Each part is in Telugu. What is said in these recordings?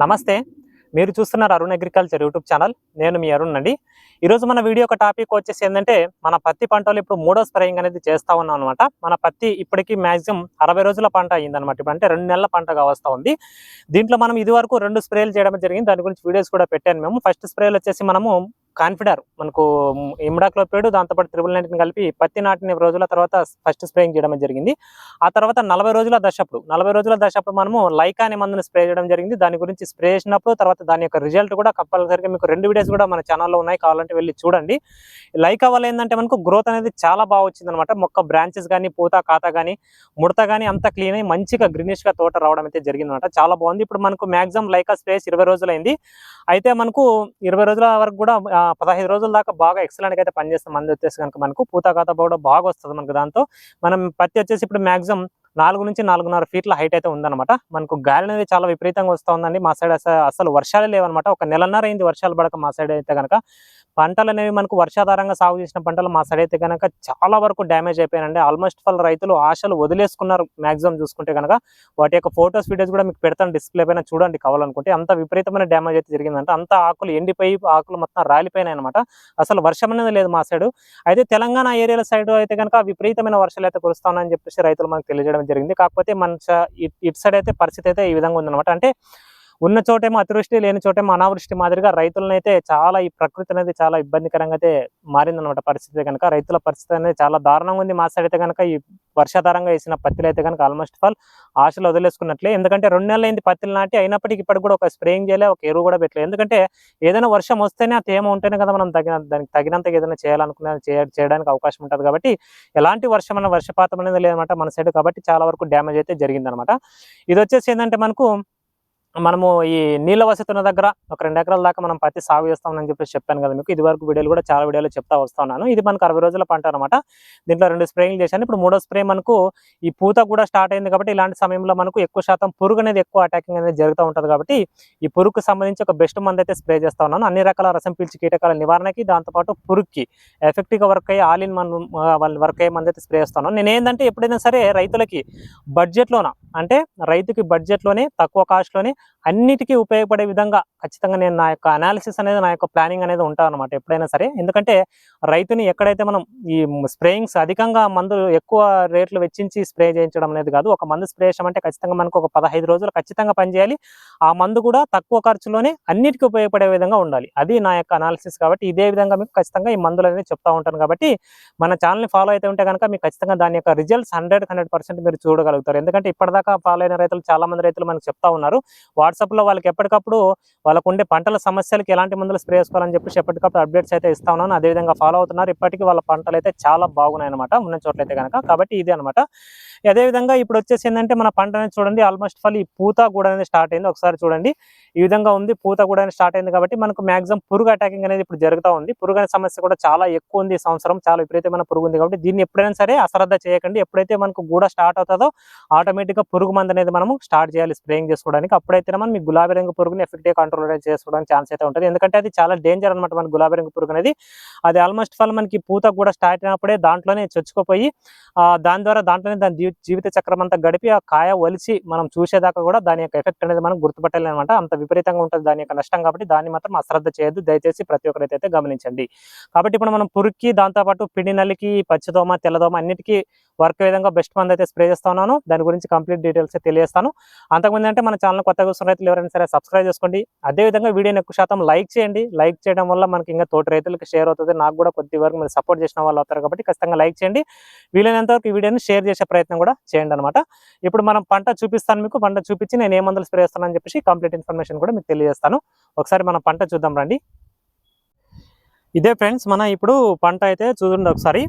నమస్తే. మీరు చూస్తున్నారు అరుణ్ అగ్రికల్చర్ యూట్యూబ్ ఛానల్. నేను మీ అరుణ్ అండి. ఈరోజు మన వీడియో ఒక టాపిక్ వచ్చేసి ఏంటంటే మన పత్తి పంటలు ఇప్పుడు మూడో స్ప్రేయింగ్ అనేది చేస్తూ ఉన్నాం అనమాట మన పత్తి ఇప్పటికి మాక్సిమం అరవై రోజుల పంట అయ్యిందనమాట ఇప్పుడు అంటే రెండు నెలల పంటగా వస్తూ ఉంది. దీంట్లో మనం ఇది వరకు రెండు స్ప్రేలు చేయడం జరిగింది. దాని గురించి వీడియోస్ కూడా పెట్టాను మేము. ఫస్ట్ స్ప్రేలు వచ్చేసి మనము కాన్ఫిడర్. మనకు ఇమ్డాక్లోపేడు దాంతోపాటు త్రిబుల్ నైన్టీన్ కలిపి పత్తి నాటిన రోజుల తర్వాత ఫస్ట్ స్ప్రేయింగ్ చేయడం జరిగింది. ఆ తర్వాత నలభై రోజుల దశప్పుడు నలభై రోజుల దశప్పుడు మనము లైకా అనే మందుని స్ప్రే చేయడం జరిగింది. దాని గురించి స్ప్రే చేసినప్పుడు తర్వాత దాని యొక్క రిజల్ట్ కూడా కంపల్సరిగా మీకు రెండు వీడియోస్ కూడా మన ఛానల్లో ఉన్నాయి. కావాలంటే వెళ్ళి చూడండి. లైకా వల్ల ఏంటంటే మనకు గ్రోత్ అనేది చాలా బాగా వచ్చిందనమాట మొక్క బ్రాంచెస్ కానీ పూత ఖాతా కానీ ముడత కానీ అంతా క్లీన్ అయ్యి మంచిగా గ్రీనిష్గా తోట రావడం అయితే జరిగిందనమాట చాలా బాగుంది. ఇప్పుడు మనకు మాక్సిమం లైకా స్ప్రేస్ ఇరవై రోజులైంది. అయితే మనకు ఇరవై రోజుల వరకు కూడా పదహైదు రోజుల దాకా బాగా ఎక్సలెంట్ అయితే పనిచేస్తుంది మంది వచ్చేసి కనుక మనకు పూత కూడా బాగా వస్తుంది మనకు దాంతో. మనం పత్తి వచ్చేసి ఇప్పుడు మాక్సిమం నాలుగు నుంచి నాలుగున్నర ఫీట్ల హైట్ అయితే ఉందన్నమాట. మనకు గాలి అనేది చాలా విపరీతంగా వస్తూ ఉందండి. మా సైడ్ అసలు అసలు వర్షాలే లేవన్నమాట. ఒక నెలన్నర అయింది వర్షాలు పడక మా సైడ్ అయితే కనుక పంటలు అనేవి మనకు వర్షాధారంగా సాగు చేసిన పంటలు మా సైడ్ అయితే కనుక చాలా వరకు డ్యామేజ్ అయిపోయాయండి ఆల్మోస్ట్ ఫల్ రైతులు ఆశలు వదిలేసుకున్నారు మ్యాక్సిమం చూసుకుంటే కనుక వాటి యొక్క ఫొటోస్ వీడియోస్ కూడా మీకు పెడతాను డిస్ప్లే పైన చూడండి కావాలనుకుంటే. అంత విపరీతమైన డ్యామేజ్ అయితే జరిగిందంటే. అంత ఆకులు ఎండిపోయి ఆకులు మొత్తం రాలిపోయినాయి అనమాట అసలు వర్షం అనేది లేదు మా సైడు. అయితే తెలంగాణ ఏరియాల సైడ్ అయితే కనుక విపరీతమైన వర్షాలు అయితే కురుస్తానని చెప్పేసి రైతులు మనకు తెలియజేయడం జరిగింది. కాకపోతే మన ఇట్- ఇటు సైడ్ అయితే పరిస్థితి అయితే ఈ విధంగా ఉందన్నమాట. అంటే ఉన్న చోటేమో అతివృష్టి లేని చోటేమో అనావృష్టి మాదిరిగా రైతులనైతే చాలా ఈ ప్రకృతి అనేది చాలా ఇబ్బందికరంగా అయితే మారిందన్నమాట పరిస్థితి కనుక రైతుల పరిస్థితి అనేది చాలా దారుణంగా ఉంది. మా సైడ్ అయితే కనుక ఈ వర్షాధారంగా వేసిన పత్తిలు అయితే కనుక ఆల్మోస్ట్ ఫాల్ ఆశలు వదిలేసుకున్నట్లే. ఎందుకంటే రెండు నెలలు అయింది పత్తిలు నాటి అయినప్పటికీ ఇప్పటికి కూడా ఒక స్ప్రేయింగ్ చేయలే ఒక ఎరువు కూడా పెట్టలేదు. ఎందుకంటే ఏదైనా వర్షం వస్తేనే ఆ తేమ ఉంటేనే కదా మనం తగిన దానికి తగినంత ఏదైనా చేయాలనుకునే చేయడానికి అవకాశం ఉంటుంది కాబట్టి ఎలాంటి వర్షం అన్న వర్షపాతం అనేది లేదన్నమాట మన సైడ్ కాబట్టి చాలా వరకు డ్యామేజ్ అయితే జరిగిందనమాట ఇది వచ్చేసి ఏంటంటే మనకు మనము ఈ నీళ్ళ వసతి ఉన్న దగ్గర ఒక రెండు ఎకరాల దాకా మనం పత్తి సాగు చేస్తామని చెప్పేసి చెప్పాను కదా మీకు. ఇది వరకు వీడియోలు కూడా చాలా వీడియోలు చెప్తా వస్తున్నాను ఇది మనకు అరవై రోజుల పంట అనమాట దీంట్లో రెండు స్ప్రేలు చేశాను. ఇప్పుడు మూడో స్ప్రే మనకు ఈ పూత కూడా స్టార్ట్ అయింది కాబట్టి ఇలాంటి సమయంలో మనకు ఎక్కువ శాతం పురుగు అనేది ఎక్కువ అటాకింగ్ అనేది జరుగుతూ ఉంటుంది కాబట్టి ఈ పురుగుకు సంబంధించి ఒక బెస్ట్ మంది అయితే స్ప్రే చేస్తా ఉన్నాను. అన్ని రకాల రసం పీల్చి కీటకాల నివారణకి దాంతోపాటు పురుగుకి ఎఫెక్టివ్గా వర్క్ అయ్యే ఆల్ ఇన్ వన్ వర్క్ అయ్యే మంది అయితే స్ప్రే చేస్తాను నేను ఏంటంటే ఎప్పుడైనా సరే రైతులకి బడ్జెట్లోన అంటే రైతుకి బడ్జెట్లోనే తక్కువ కాస్ట్లోనే అన్నిటికీ ఉపయోగపడే విధంగా ఖచ్చితంగా నేను నా యొక్క అనాలిసిస్ అనేది నా యొక్క ప్లానింగ్ అనేది ఉంటాను అనమాట ఎప్పుడైనా సరే. ఎందుకంటే రైతుని ఎక్కడైతే మనం ఈ స్ప్రేయింగ్స్ అధికంగా మందులు ఎక్కువ రేట్లు వెచ్చించి స్ప్రే చేయించడం అనేది కాదు ఒక మందు స్ప్రే చేసామంటే ఖచ్చితంగా మనకు ఒక పదహైదు రోజులు ఖచ్చితంగా పనిచేయాలి. ఆ మందు కూడా తక్కువ ఖర్చులోనే అన్నిటికీ ఉపయోగపడే విధంగా ఉండాలి. అది నా యొక్క అనాలిసిస్ కాబట్టి ఇదే విధంగా మీకు ఖచ్చితంగా ఈ మందులు అనేది చెప్తా ఉంటాను కాబట్టి మన ఛానల్ని ఫాలో అయితే ఉంటే కనుక మీకు ఖచ్చితంగా దాని యొక్క రిజల్ట్స్ హండ్రెడ్ హండ్రెడ్ పర్సెంట్ మీరు చూడగలుగుతారు. ఎందుకంటే ఇప్పటిదాకా ఫాలో అయిన రైతులు చాలామంది రైతులు మనకు చెప్తా ఉన్నారు. వాట్సాప్లో వాళ్ళకి ఎప్పటికప్పుడు వాళ్ళకు ఉండే పంటల సమస్యలకు ఎలాంటి మందులు స్ప్రే చేసుకోవాలని చెప్పేసి ఎప్పటికప్పుడు అప్డేట్స్ అయితే ఇస్తా ఉన్నాను. అదే విధంగా ఫాలో అవుతున్నారు. ఇప్పటికీ వాళ్ళ పంటలు అయితే చాలా బాగున్నాయి అనమాట ఉన్న చోట్లయితే కనుక కాబట్టి ఇది అనమాట అదే విధంగా ఇప్పుడు వచ్చేసి ఏంటంటే మన పంట అనేది చూడండి ఆల్మోస్ట్ ఫల్ ఈ పూత కూడా అనేది స్టార్ట్ అయింది. ఒకసారి చూడండి. ఈ విధంగా ఉంది పూత కూడా అనేది స్టార్ట్ అయింది కాబట్టి మనకు మాక్సిమం పురుగు అటాకింగ్ అనేది ఇప్పుడు జరుగుతూ ఉంది. పురుగు అనే సమస్య కూడా చాలా ఎక్కువ ఉంది ఈ సంవత్సరం చాలా విపరీతమైన పురుగు ఉంది కాబట్టి దీన్ని ఎప్పుడైనా సరే అశ్రద్ధ చేయకండి. ఎప్పుడైతే మనకు గూడ స్టార్ట్ అవుతుందో ఆటోమేటిక్గా పురుగు మందు అనేది మనం స్టార్ట్ చేయాలి స్ప్రేయింగ్ చేసుకోవడానికి. అప్పుడైతే మనం మీ గులాబీ రంగు పురుగుని ఎఫెక్ట్గా కంట్రోల్ చేసుకోవడానికి ఛాన్స్ అయితే ఉంటుంది. ఎందుకంటే అది చాలా డేంజర్ అనమాట మన గులాబీ రంగు పురుగు అనేది. అది ఆల్మోస్ట్ ఫల్ మనకి పూత కూడా స్టార్ట్ అయినప్పుడే దాంట్లోనే చొచ్చుకుపోయి ఆ, దాని ద్వారా దాంట్లోనే దాని జీవిత చక్రం అంతా గడిపి ఆ కాయ ఒలిచి మనం చూసేదాకా కూడా దాని యొక్క ఎఫెక్ట్ అనేది మనం గుర్తుపట్టలేదనమాట అంత విపరీతంగా ఉంటుంది దాని యొక్క నష్టం కాబట్టి దాన్ని మాత్రం అశ్రద్ధ చేయొద్దు. దయచేసి ప్రతి ఒక్కరైతే అయితే గమనించండి. కాబట్టి ఇప్పుడు మనం పురుగుకి దాంతోపాటు పిండి నల్లికి పచ్చిదోమ తెల్లదోమ అన్నిటికీ వర్క్ విధంగా బెస్ట్ మంది అయితే స్ప్రే చేస్తా ఉన్నాను దాని గురించి కంప్లీట్ డీటెయిల్స్ తెలియజేస్తాను. అంతకుముందు అంటే మన ఛానల్ కొత్తగా చూస్తున్న రైతులు ఎవరైనా సరే సబ్స్క్రైబ్ చేసుకోండి. అదే విధంగా వీడియోని ఎక్కువ శాతం లైక్ చేయండి. లైక్ చేయడం వల్ల మనకి ఇంకా తోటి రైతులకు షేర్ అవుతుంది. నాకు కూడా కొద్ది వరకు మీరు సపోర్ట్ చేసిన వాళ్ళు అవుతారు కాబట్టి ఖచ్చితంగా లైక్ చేయండి. వీలైనంత వరకు ఈ వీడియోని షేర్ చేసే ప్రయత్నం కూడా చేయండి అనమాట ఇప్పుడు మనం పంట చూపిస్తాను మీకు. పంట చూపించి నేను ఏ మందులు స్ప్రే చేస్తానని చెప్పేసి కంప్లీట్ ఇన్ఫర్మేషన్ కూడా మీకు తెలియజేస్తాను. ఒకసారి మనం పంట చూద్దాం రండి. ఇదే ఫ్రెండ్స్ మన ఇప్పుడు పంట అయితే చూడండి ఒకసారి.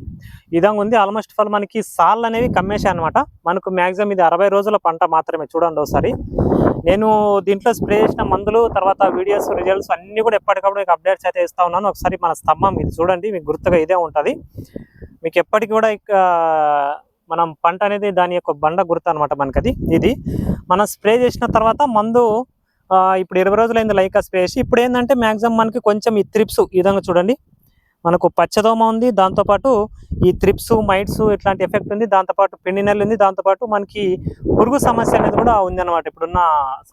ఇదంగా ఉంది. ఆల్మోస్ట్ ఫాల్ మనకి సాళ్ళు అనేవి కమ్మేశాయి అనమాట మనకు మ్యాక్సిమం ఇది అరవై రోజుల పంట మాత్రమే చూడండి ఒకసారి. నేను దీంట్లో స్ప్రే చేసిన మందులు తర్వాత వీడియోస్ రిజల్ట్స్ అన్ని కూడా ఎప్పటికప్పుడు మీకు అప్డేట్స్ అయితే ఇస్తా ఉన్నాను. ఒకసారి మన స్తంభం ఇది చూడండి మీకు గుర్తుగా ఇదే ఉంటుంది. మీకు ఎప్పటికి కూడా ఇక మనం పంట అనేది దాని యొక్క బండ గుర్తు అనమాట మనకి అది ఇది. మనం స్ప్రే చేసిన తర్వాత మందు ఇప్పుడు ఇరవై రోజులైంది లైకా స్ప్రే చేసి ఇప్పుడు ఏంటంటే మ్యాక్సిమం మనకి కొంచెం ఈ త్రిప్స్ ఈ విధంగా చూడండి. మనకు పచ్చదోమ ఉంది దాంతోపాటు ఈ త్రిప్స్ మైట్స్ ఇట్లాంటి ఎఫెక్ట్ ఉంది దాంతోపాటు పిండి నెలలు ఉంది దాంతోపాటు మనకి పురుగు సమస్య అనేది కూడా ఉంది ఇప్పుడున్న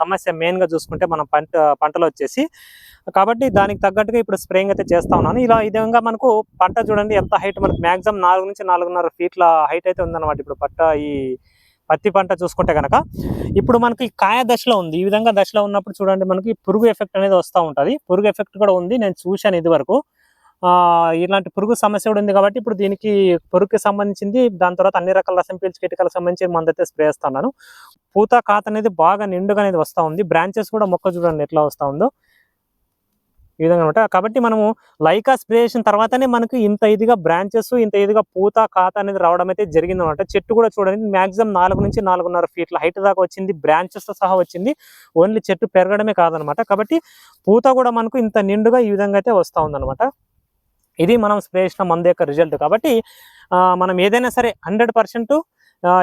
సమస్య మెయిన్గా చూసుకుంటే మనం పంట పంటలో వచ్చేసి. కాబట్టి దానికి తగ్గట్టుగా ఇప్పుడు స్ప్రేయింగ్ అయితే చేస్తా ఉన్నాను. ఇలా ఈ విధంగా మనకు పంట చూడండి ఎంత హైట్ మనకు మాక్సిమం నాలుగు నుంచి నాలుగున్నర ఫీట్ల హైట్ అయితే ఉందన్నమాట. ఇప్పుడు పట్ట ఈ పత్తి పంట చూసుకుంటే కనుక ఇప్పుడు మనకి కాయ దశలో ఉంది. ఈ విధంగా దశలో ఉన్నప్పుడు చూడండి మనకి పురుగు ఎఫెక్ట్ అనేది వస్తూ ఉంటుంది. పురుగు ఎఫెక్ట్ కూడా ఉంది. నేను చూశాను ఇది వరకు ఇలాంటి పురుగు సమస్య కూడా ఉంది కాబట్టి ఇప్పుడు దీనికి పురుగుకి సంబంధించింది దాని తర్వాత అన్ని రకాల రసం పీల్చి కీటకాలకు సంబంధించి మందైతే స్ప్రే చేస్తున్నాను పూత కాత అనేది బాగా నిండుగా అనేది వస్తూ ఉంది. బ్రాంచెస్ కూడా మొక్క చూడండి ఎట్లా వస్తూ ఉందో. ఈ విధంగా అనమాట కాబట్టి మనము లైకా స్ప్రే చేసిన తర్వాతనే మనకు ఇంత ఇదిగా బ్రాంచెస్ ఇంత ఇదిగా పూత కాత అనేది రావడం అయితే జరిగింది అనమాట చెట్టు కూడా చూడండి మాక్సిమం నాలుగు నుంచి నాలుగున్నర ఫీట్ల హైట్ దాకా వచ్చింది బ్రాంచెస్తో సహా వచ్చింది. ఓన్లీ చెట్టు పెరగడమే కాదనమాట. కాబట్టి పూత కూడా మనకు ఇంత నిండుగా ఈ విధంగా అయితే వస్తూ ఉందన్నమాట ఇది మనం స్ప్రే చేసిన మందు యొక్క రిజల్ట్ కాబట్టి మనం ఏదైనా సరే హండ్రెడ్ పర్సెంట్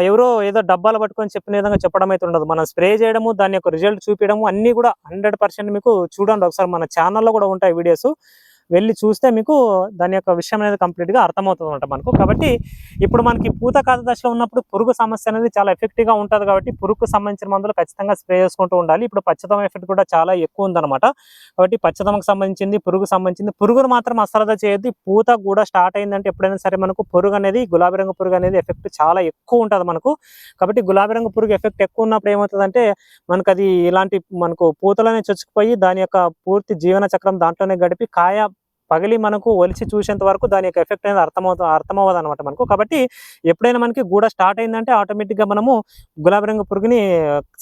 ఎవరో ఏదో డబ్బాలు పట్టుకొని చెప్పిన విధంగా చెప్పడం అయితే ఉండదు. మనం స్ప్రే చేయడము దాని యొక్క రిజల్ట్ చూపించడము అన్నీ కూడా హండ్రెడ్ పర్సెంట్ మీకు చూడండి. ఒకసారి మన ఛానల్లో కూడా ఉంటాయి వీడియోస్. వెళ్ళి చూస్తే మీకు దాని యొక్క విషయం అనేది కంప్లీట్గా అర్థమవుతుంది అనమాట మనకు. కాబట్టి ఇప్పుడు మనకి పూత కాత దశలో ఉన్నప్పుడు పురుగు సమస్య అనేది చాలా ఎఫెక్టివ్గా ఉంటుంది కాబట్టి పురుగుకు సంబంధించిన మందులు ఖచ్చితంగా స్ప్రే చేసుకుంటూ ఉండాలి. ఇప్పుడు పచ్చదమ ఎఫెక్ట్ కూడా చాలా ఎక్కువ ఉందన్నమాట. కాబట్టి పచ్చదమకు సంబంధించింది పురుగు సంబంధించింది పురుగును మాత్రం అశ్రద్ధ చేయొద్దు. పూత కూడా స్టార్ట్ అయిందంటే ఎప్పుడైనా సరే మనకు పురుగు అనేది గులాబీ రంగు పురుగు అనేది ఎఫెక్ట్ చాలా ఎక్కువ ఉంటుంది మనకు. కాబట్టి గులాబీ రంగు పురుగు ఎఫెక్ట్ ఎక్కువ ఉన్నప్పుడు ఏమవుతుందంటే మనకు అది ఇలాంటి మనకు పూతలోనే చొచ్చుకుపోయి దాని యొక్క పూర్తి జీవన చక్రం దాంట్లోనే గడిపి కాయ పగిలి మనకు ఒలిచి చూసేంత వరకు దాని యొక్క ఎఫెక్ట్ అనేది అర్థమవుతుంది అర్థమవ్వదు అనమాట మనకు. కాబట్టి ఎప్పుడైనా మనకి గూడ స్టార్ట్ అయిందంటే ఆటోమేటిక్గా మనము గులాబీ రంగు పురుగుని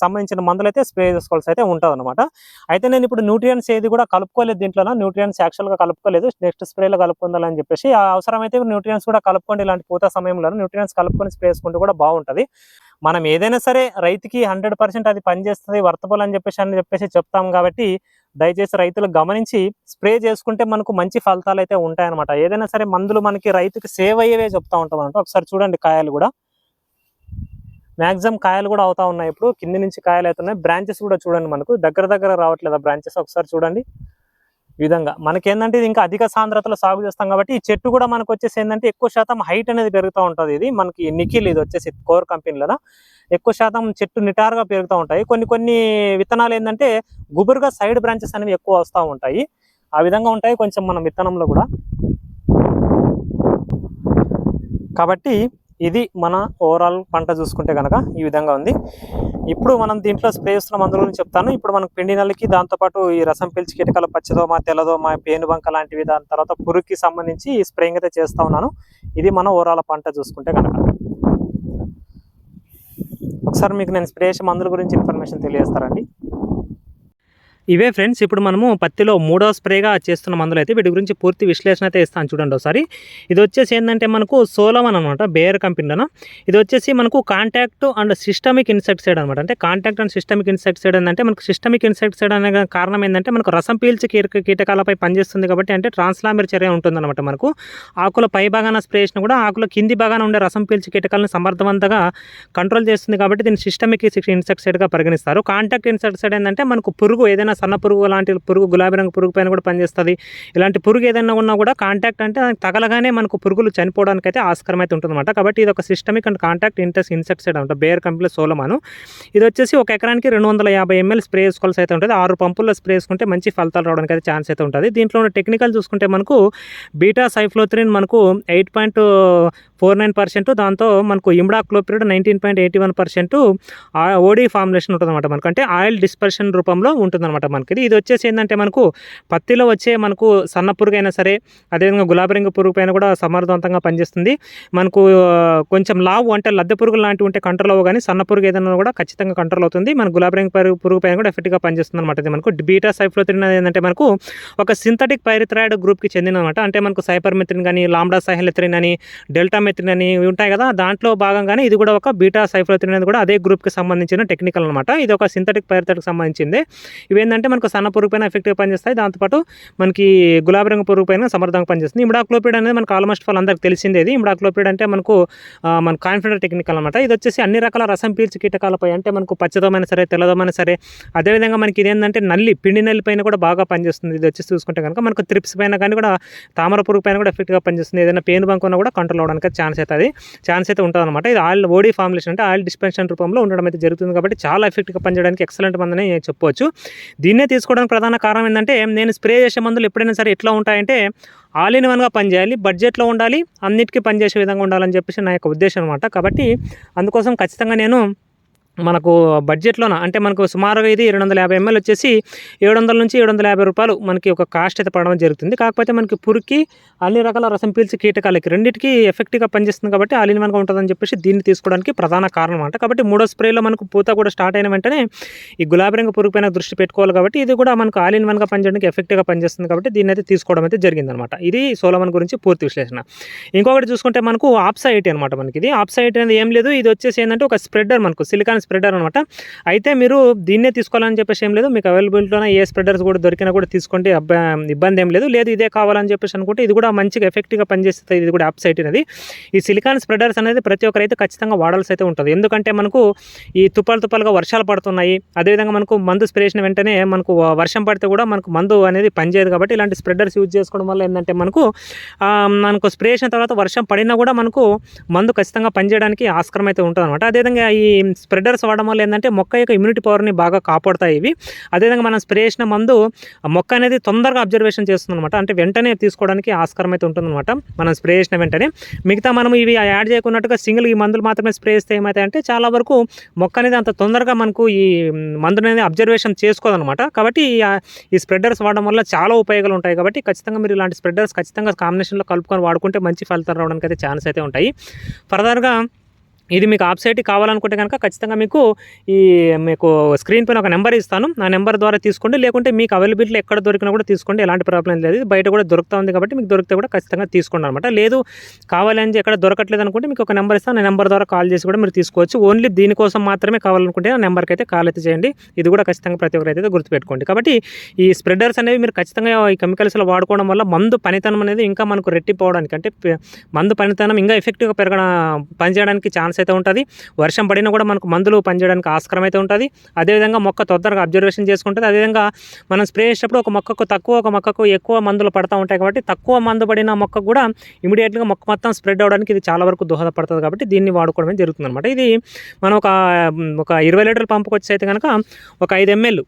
సంబంధించిన మందులు అయితే స్ప్రే చేసుకోవాల్సి అయితే ఉంటుంది అనమాట అయితే నేను ఇప్పుడు న్యూట్రియన్స్ ఏది కూడా కలుపుకోలేదు దీంట్లో న్యూట్రియన్స్ యాక్చువల్గా కలుపుకోలేదు. నెక్స్ట్ స్ప్రేలో కలుపుకుందాలని చెప్పేసి అవసరమైతే న్యూట్రియన్స్ కూడా కలుపుకోండి. ఇలాంటి పూత సమయంలో న్యూట్రియన్స్ కలుపుకొని స్ప్రే చేసుకుంటే కూడా బాగుంటుంది మనం ఏదైనా సరే రైతుకి హండ్రెడ్ పర్సెంట్ అది పనిచేస్తుంది వర్తబుల్ అని చెప్పేసి అని చెప్పేసి చెప్తాం కాబట్టి దయచేసి రైతులు గమనించి స్ప్రే చేసుకుంటే మనకు మంచి ఫలితాలు అయితే ఉంటాయన్నమాట. ఏదైనా సరే మందులు మనకి రైతుకి సేవ్ అయ్యేవే చెప్తా ఉంటాం అనమాట ఒకసారి చూడండి కాయలు కూడా. మాక్సిమం కాయలు కూడా అవుతా ఉన్నాయి ఇప్పుడు. కింది నుంచి కాయలు అవుతున్నాయి. బ్రాంచెస్ కూడా చూడండి మనకు. దగ్గర దగ్గర రావట్లేదు బ్రాంచెస్? ఒకసారి చూడండి. ఈ విధంగా. మనకేంటంటే ఇది ఇంకా అధిక సాంద్రతలో సాగు చేస్తాం కాబట్టి ఈ చెట్టు కూడా మనకు వచ్చేసి ఏంటంటే ఎక్కువ శాతం హైట్ అనేది పెరుగుతూ ఉంటుంది ఇది. మనకి నిఖిల్ ఇది వచ్చేసి కోర్ కంపెనీలో ఎక్కువ శాతం చెట్టు నిటారుగా పెరుగుతూ ఉంటాయి. కొన్ని కొన్ని విత్తనాలు ఏంటంటే గుబురుగా సైడ్ బ్రాంచెస్ అనేవి ఎక్కువ వస్తూ ఉంటాయి. ఆ విధంగా ఉంటాయి కొంచెం మనం విత్తనంలో కూడా. కాబట్టి ఇది మన ఓవరాల్ పంట చూసుకుంటే కనుక ఈ విధంగా ఉంది. ఇప్పుడు మనం దీంట్లో స్ప్రే చేస్తున్న మందుల గురించి చెప్తాను. ఇప్పుడు మనకు పిండి నల్లికి దాంతోపాటు ఈ రసం పీల్చి కీటకాల పచ్చదోమ తెల్లదోమ పేనుబంక లాంటివి దాని తర్వాత పురుగుకి సంబంధించి ఈ స్ప్రేయింగ్ అయితే చేస్తూ ఉన్నాను. ఇది మన ఓవరాల్ పంట చూసుకుంటే కనుక ఒకసారి మీకు నేను స్ప్రే మందుల గురించి ఇన్ఫర్మేషన్ తెలియజేస్తారండి ఇవే ఫ్రెండ్స్ ఇప్పుడు మనము పత్తిలో మూడో స్ప్రేగా చేస్తున్న మందులు అయితే వీటి గురించి పూర్తి విశ్లేషణ అయితే ఇస్తాను చూడండి ఒకసారి. ఇది వచ్చేసి ఏంటంటే మనకు సోలమన్ అనమాట బేర్ కంపెనీలో ఇది వచ్చేసి మనకు కాంటాక్ట్ అండ్ సిస్టమిక్ ఇన్సెక్టిసైడ్ అనమాట అంటే కాంటాక్ట్ అండ్ సిస్టమిక్ ఇన్సెక్టిసైడ్ ఏంటంటే మనకు సిస్టమిక్ ఇన్సెక్టిసైడ్ అనే కారణం ఏంటంటే మనకు రసం పీల్చి కీట కీటకాలపై పనిచేస్తుంది కాబట్టి అంటే ట్రాన్స్లామిర్ చర్య ఉంటుందన్నమాట మనకు. ఆకుల పై భాగాన స్ప్రే చేసినా కూడా ఆకుల కింది భాగాన ఉండే రసం పీల్చి కీటకాలను సమర్థవంతంగా కంట్రోల్ చేస్తుంది కాబట్టి దీన్ని సిస్టమిక్ ఇన్సెక్టిసైడ్గా పరిగణిస్తారు. కాంటాక్ట్ ఇన్సెక్టిసైడ్ ఏంటంటే మనకు పురుగు ఏదైనా సన్న పురుగు లాంటి పురుగు గులాబీ రంగు పురుగు పైన కూడా పనిచేస్తుంది. ఇలాంటి పురుగు ఏదైనా ఉన్నా కూడా కాంటాక్ట్ అంటే దానికి తగలగానే మనకు పురుగులు చనిపోవడానికి అయితే ఆస్కారం అయితే ఉంటుందన్నమాట. కాబట్టి ఇది ఒక సిస్టమిక్ అండ్ కాంటాక్ట్ ఇంటెస్ ఇన్సెక్టిసైడ్ అనమాట. బేర్ కంపెనీలో సోలమాను ఇది వచ్చేసి ఒక ఎకరానికి రెండు వందల యాభై ఎంఎల్ స్ప్రే చేసుకోవాల్సి అయితే ఉంటుంది. ఆరు పంపుల్లో స్ప్రే చేసుకుంటే మంచి ఫలితాలు రావడానికి అయితే ఛాన్స్ అయితే ఉంటుంది. దీంట్లో ఉన్న టెక్నికల్ చూసుకుంటే మనకు బీటా సైఫ్లోత్రిన్ మనకు eight point four nine percent దాంతో మనకు imidacloprid nineteen point eighty one percent OD formulation ఉంటుందన్నమాట మనకు. అంటే ఆయిల్ డిస్పర్షన్ రూపంలో ఉంటుందన్నమాట. మనకి. ఇది ఇది వచ్చేసి ఏంటంటే మనకు పత్తిలో వచ్చే మనకు సన్న పురుగు అయినా సరే అదేవిధంగా గులాబీ రంగు పురుగు పైన కూడా సమర్థవంతంగా పనిచేస్తుంది. మనకు కొంచెం లావు అంటే లద్దె పురుగులు లాంటివి ఉంటే కంట్రోల్ అవ్వ కానీ సన్న పురుగు ఏదైనా కూడా ఖచ్చితంగా కంట్రోల్ అవుతుంది. మన గులాబీ రంగు పురుగు పురుగు పైన కూడా ఎఫెక్ట్గా పనిచేస్తుంది అనమాట ఇది మనకు. బీటా సైఫ్లోత్రిన్ ఏంటంటే మనకు ఒక సింథటిక్ పైరిథ్రాయిడ్ గ్రూప్కి చెందిన అనమాట అంటే మనకు సైపర్మెత్రిన్ కానీ లాంబ్డా సైహెలెత్రిన్ అని డెల్టా మెత్రిన్ అని ఇవి ఉంటాయి కదా దాంట్లో భాగంగానే ఇది కూడా ఒక బీటా సైఫ్లోత్రిన్ అనేది కూడా అదే గ్రూప్కి సంబంధించిన టెక్నికల్ అనమాట ఇది ఒక సింథటిక్ పైరిథ్రాయిడ్కి సంబంధించింది. ఇవేంటంటే ఏంటంటే మనకు సన్న పురుగు పైన ఎఫెక్టివ్గా పనిచేస్తాయి. దాంతోపాటు మనకి గులాబీ రంగు పురుగు పైన సమర్థంగా పనిచేస్తుంది. ఇమిడాక్లోపిడ్ అనేది మనకు ఆల్మోస్ట్ ఫాల్ అందరికి తెలిసిందే ఇది. ఇమిడాక్లోపిడ్ అంటే మనకు మన కాన్ఫిడెంట్ టెక్నిక్ అనమాట ఇది వచ్చేసి అన్ని రకాల రసం పీల్చి కీటకాలపై అంటే మనకు పచ్చదమైన సరే తెల్లదమైన సరే అదేవిధంగా మనకి ఇదేంటంటే నల్లి పిండి నల్లి పైన కూడా బాగా పనిచేస్తుంది. ఇది వచ్చేసి చూసుకుంటే కనుక మనకు త్రిప్స్ పైన కానీ కూడా తామర పురుగు పైన కూడా ఎఫెక్ట్గా పనిచేస్తుంది. ఏదైనా పెయిన్ బంక్ ఉన్నా కూడా కంట్రోల్ అవడానికి ఛాన్స్ అవుతుంది ఛాన్స్ అయితే ఉంటుంది అనమాట ఇది ఆయిల్ ఓడి ఫార్ములేషన్ అంటే ఆయిల్ డిస్పెన్షన్ రూపంలో ఉండడం అయితే జరుగుతుంది కాబట్టి చాలా ఎఫెక్ట్గా పనిచేయడానికి ఎక్సలెంట్ మందని చెప్పవచ్చు దీన్నే తీసుకోవడానికి ప్రధాన కారణం ఏంటంటే నేను స్ప్రే చేసే మందులు ఎప్పుడైనా సరే ఎట్లా ఉంటాయంటే ఆల్ ఇన్ వన్గా పనిచేయాలి బడ్జెట్లో ఉండాలి అన్నిటికీ పనిచేసే విధంగా ఉండాలని చెప్పేసి నా యొక్క ఉద్దేశం అనమాట కాబట్టి అందుకోసం ఖచ్చితంగా నేను మనకు బడ్జెట్లోన అంటే మనకు సుమారుగా ఇది రెండు వందల యాభై ఎంఎల్ వచ్చేసి ఏడు వందల నుంచి ఏడు వందల యాభై రూపాయలు మనకి ఒక కాస్ట్ అయితే పడడం జరుగుతుంది. కాకపోతే మనకి పురికి అన్ని రకాల రసం పీల్చి కీటకాలకి రెండింటికి ఎఫెక్టివ్గా పనిచేస్తుంది కాబట్టి ఆల్ వన్గా ఉంటుందని చెప్పేసి దీన్ని తీసుకోవడానికి ప్రధాన కారణం అంట. కాబట్టి మూడో స్ప్రేలో మనకు పూత కూడా స్టార్ట్ అయిన వెంటనే ఈ గులాబీ రంగు పురుగు పైన దృష్టి పెట్టుకోవాలి కాబట్టి ఇది కూడా మనకు ఆల్ వన్గా పనిచేయడానికి ఎఫెక్టివ్గా పనిచేస్తుంది కాబట్టి దీన్ని అయితే తీసుకోవడం అయితే జరిగిందనమాట. ఇది సోలమన్ గురించి పూర్తి విశ్లేషణ. ఇంకొకటి చూసుకుంటే మనకు ఆప్సైట్ అనమాట మనకి ఇది. ఆప్సైట్ అనేది ఏం లేదు. ఇది వచ్చేసి ఏంటంటే ఒక స్ప్రెడర్ మనకు సిలికాన్ స్ప్రెడర్ అనమాట అయితే మీరు దీన్నే తీసుకోవాలని చెప్పేసి ఏం లేదు మీకు అవైలబిలిటీలోనే ఏ స్ప్రెడర్స్ కూడా దొరికినా కూడా తీసుకోండి ఇబ్బంది ఏం లేదు. లేదు ఇదే కావాలని చెప్పేసి అనుకుంటే ఇది కూడా మంచిగా ఎఫెక్టివ్గా పనిచేస్తుంది ఇది కూడా అప్సైట్ అనేది ఈ సిలికాన్ స్ప్రెడర్స్ అనేది ప్రతి ఒక్కరైతే ఖచ్చితంగా వాడాల్సి అయితే ఉంటుంది. ఎందుకంటే మనకు ఈ తుపాలు తుపాలుగా వర్షాలు పడుతున్నాయి అదేవిధంగా మనకు మందు స్ప్రే చేసిన వెంటనే మనకు వర్షం పడితే కూడా మనకు మందు అనేది పనిచేయదు కాబట్టి ఇలాంటి స్ప్రెడర్స్ యూజ్ చేసుకోవడం వల్ల ఏంటంటే మనకు మనకు స్ప్రే చేసిన తర్వాత వర్షం పడినా కూడా మనకు మందు ఖచ్చితంగా పనిచేయడానికి ఆస్కారం అయితే ఉంటుంది అనమాట అదేవిధంగా ఈ స్ప్రెడర్స్ వాడడం వల్ల ఏంటంటే మొక్క యొక్క ఇమ్యూనిటీ పవర్ని బాగా కాపాడుతాయి ఇవి. అదేవిధంగా మనం స్ప్రే చేసిన మందు మొక్క అనేది తొందరగా అబ్జర్వేషన్ చేస్తుంది అనమాట అంటే వెంటనే తీసుకోవడానికి ఆస్కారం అయితే ఉంటుందన్నమాట. మనం స్ప్రే చేసిన వెంటనే. మిగతా మనం ఇవి యాడ్ చేయకున్నట్టుగా సింగిల్ ఈ మందులు మాత్రమే స్ప్రే చేస్తే ఏమవుతాయంటే చాలా వరకు మొక్క అనేది అంత తొందరగా మనకు ఈ మందు అనేది అబ్జర్వేషన్ చేసుకోదన్నమాట. కాబట్టి ఈ స్ప్రెడర్స్ వాడడం వల్ల చాలా ఉపయోగాలు ఉంటాయి. కాబట్టి ఖచ్చితంగా మీరు ఇలాంటి స్ప్రెడర్స్ ఖచ్చితంగా కాంబినేషన్లో కలుపుకొని వాడుకుంటే మంచి ఫలితాలు రావడానికి అయితే ఛాన్స్ అయితే ఉంటాయి. ఫర్దర్గా ఇది మీకు ఆప్సైట్ కావాలనుకుంటే కనుక ఖచ్చితంగా మీకు ఈ మీకు స్క్రీన్ పైన ఒక నెంబర్ ఇస్తాను. ఆ నెంబర్ ద్వారా తీసుకోండి. లేకుంటే మీకు అవైలబిలిటీ ఎక్కడ దొరికినా కూడా తీసుకోండి. ఎలాంటి ప్రాబ్లం లేదు. బయట కూడా దొరుకుతా ఉంది కాబట్టి మీకు దొరికితే కూడా ఖచ్చితంగా తీసుకోండి అనమాట లేదు కావాలని ఎక్కడ దొరకట్లేదు అనుకుంటే మీకు ఒక నెంబర్ ఇస్తాను. ఆ నెంబర్ ద్వారా కాల్ చేసి కూడా మీరు తీసుకోవచ్చు. ఓన్లీ దీనికోసం మాత్రమే కావాలనుకుంటే ఆ నెంబర్కి అయితే కాల్ అయితే చేయండి. ఇది కూడా ఖచ్చితంగా ప్రతి ఒక్కరైతే అయితే గుర్తుపెట్టుకోండి. కాబట్టి ఈ స్ప్రెడర్స్ అనేవి మీరు ఖచ్చితంగా ఈ కెమికల్స్లో వాడుకోవడం వల్ల మందు పనితనం అనేది ఇంకా మనకు రెట్టిపోవడానికి అంటే మందు పనితనం ఇంకా ఎఫెక్టివ్గా పెరగడం పనిచేయడానికి ఛాన్స్ అయితే ఉంటుంది. వర్షం పడినా కూడా మనకు మందులు పనిచేయడానికి ఆస్కారం అయితే ఉంటుంది. అదేవిధంగా మొక్క తొందరగా అబ్జర్వేషన్ చేసుకుంటుంది. అదేవిధంగా మనం స్ప్రే చేసేటప్పుడు ఒక మొక్కకు తక్కువ ఒక మొక్కకు ఎక్కువ మందులు పడతా ఉంటాయి కాబట్టి తక్కువ మందు పడిన మొక్కకు కూడా ఇమీడియట్గా మొక్క మొత్తం స్ప్రెడ్ అవడానికి ఇది చాలా వరకు దోహదపడుతుంది కాబట్టి దీన్ని వాడుకోవడమే జరుగుతుంది అనమాట ఇది మనం ఒక ఒక ఇరవై లీటర్ల పంపుకి వచ్చి అయితే కనుక ఒక ఐదు ఎంఎల్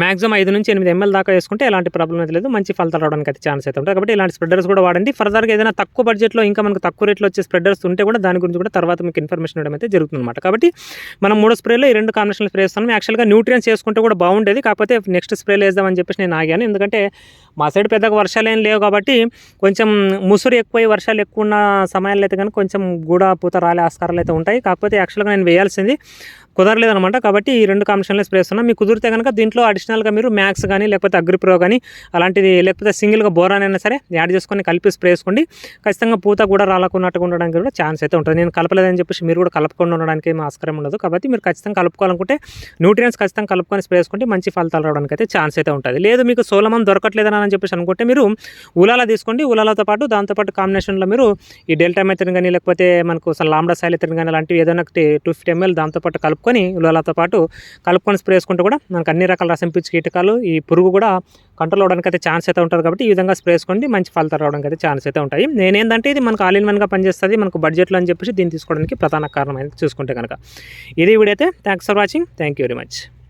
మాక్సిమం ఐదు నుంచి ఎనిమిది ఎంఎల్ దాకా వేసుకుంటే ఎలాంటి ప్రాబ్లం అయితే లేదు. మంచి ఫలితాలు రావడానికి అయితే ఛాన్స్ అయితే ఉంటుంది. కాబట్టి ఇలాంటి స్ప్రెడర్స్ కూడా వాడండి. ఫర్దర్గా ఏదైనా తక్కువ బడ్జెట్లో ఇంకా మనకు తక్కువ రేట్లో వచ్చే స్ప్రెడర్స్ ఉంటే కూడా దాని గురించి కూడా తర్వాత మీకు ఇన్ఫర్మేషన్ ఇవ్వడం అయితే జరుగుతుందన్నమాట. కాబట్టి మనం మూడో స్ప్రేలో ఈ రెండు కాంబినేషన్ స్ప్రే వేస్తాం. యాక్చువల్గా న్యూట్రియన్స్ వేసుకుంటే కూడా బాగుండేది. కాకపోతే నెక్స్ట్ స్ప్రేలు వేద్దామని చెప్పేసి నేను ఆగాను. ఎందుకంటే మా సైడ్ పెద్దగా వర్షాలు ఏం లేవు కాబట్టి కొంచెం ముసురు ఎక్కువై వర్షాలు ఎక్కువ ఉన్న సమయాల్లో అయితే కనుక కొంచెం గూడ పూత రాలే ఆస్కారాలు అయితే ఉంటాయి. కాకపోతే యాక్చువల్గా నేను వేయాల్సింది కుదరలేదనమాట కాబట్టి ఈ రెండు కాంబినేషన్లో స్ప్రే చేస్తున్నాం. మీకు కుదిరితే కనుక దీంట్లో అడిషనల్గా మీరు మ్యాక్స్ కానీ లేకపోతే అగ్రిప్రో కానీ అలాంటిది లేకపోతే సింగిల్గా బోరాన్ అయినా సరే యాడ్ చేసుకొని కలిపి స్ప్రే చేసుకోండి. ఖచ్చితంగా పూత కూడా రాలకున్నట్టుగా ఉండడానికి కూడా ఛాన్స్ అయితే ఉంటుంది. నేను కలపలేదని చెప్పేసి మీరు కూడా కలపకుండా ఉండడానికి ఏం ఆస్కారం ఉండదు. కాబట్టి మీరు ఖచ్చితంగా కలుపుకోవాలనుకుంటే న్యూట్రియన్స్ ఖచ్చితంగా కలుపుకొని స్ప్రే చేసుకుంటే మంచి ఫలితాలు రావడానికి అయితే ఛాన్స్ అయితే ఉంటుంది. లేదు మీకు సోలమం దొరకట్లేదని అని చెప్పేసి అనుకుంటే మీరు ఉలాలా తీసుకోండి. ఉలాలతో పాటు దాంతోపాటు కాంబినేషన్లో మీరు ఈ డెల్టా మెథడ్ కానీ లేకపోతే మనకు అసలు లాంబ్డా సైలెథిన్ కానీ అలాంటివి ఏదైనా టూ ఫిఫ్టీ ఎంఎల్ దాంతోపాటు కలుపుకొని ఉలవలతో పాటు కలుపుకొని స్ప్రే చేసుకుంటే కూడా మనకు అన్ని రకాల రసం పిచ్చి కీటకాలు ఈ పురుగు కూడా కంట్రోల్ అవడానికి అయితే ఛాన్స్ అయితే ఉంటుంది కాబట్టి ఈ విధంగా స్ప్రే చేసుకోండి మంచి ఫలితాలు రావడానికి అయితే ఛాన్స్ అయితే ఉంటాయి. నేనేంటంటే ఇది మనకు ఆల్ ఇన్ వన్గా పనిచేస్తుంది మనకు బడ్జెట్లో అని చెప్పేసి దీన్ని తీసుకోవడానికి ప్రధాన కారణం అయితే చూసుకుంటే కనుక. ఇది వీడైతే thanks for watching thank you very much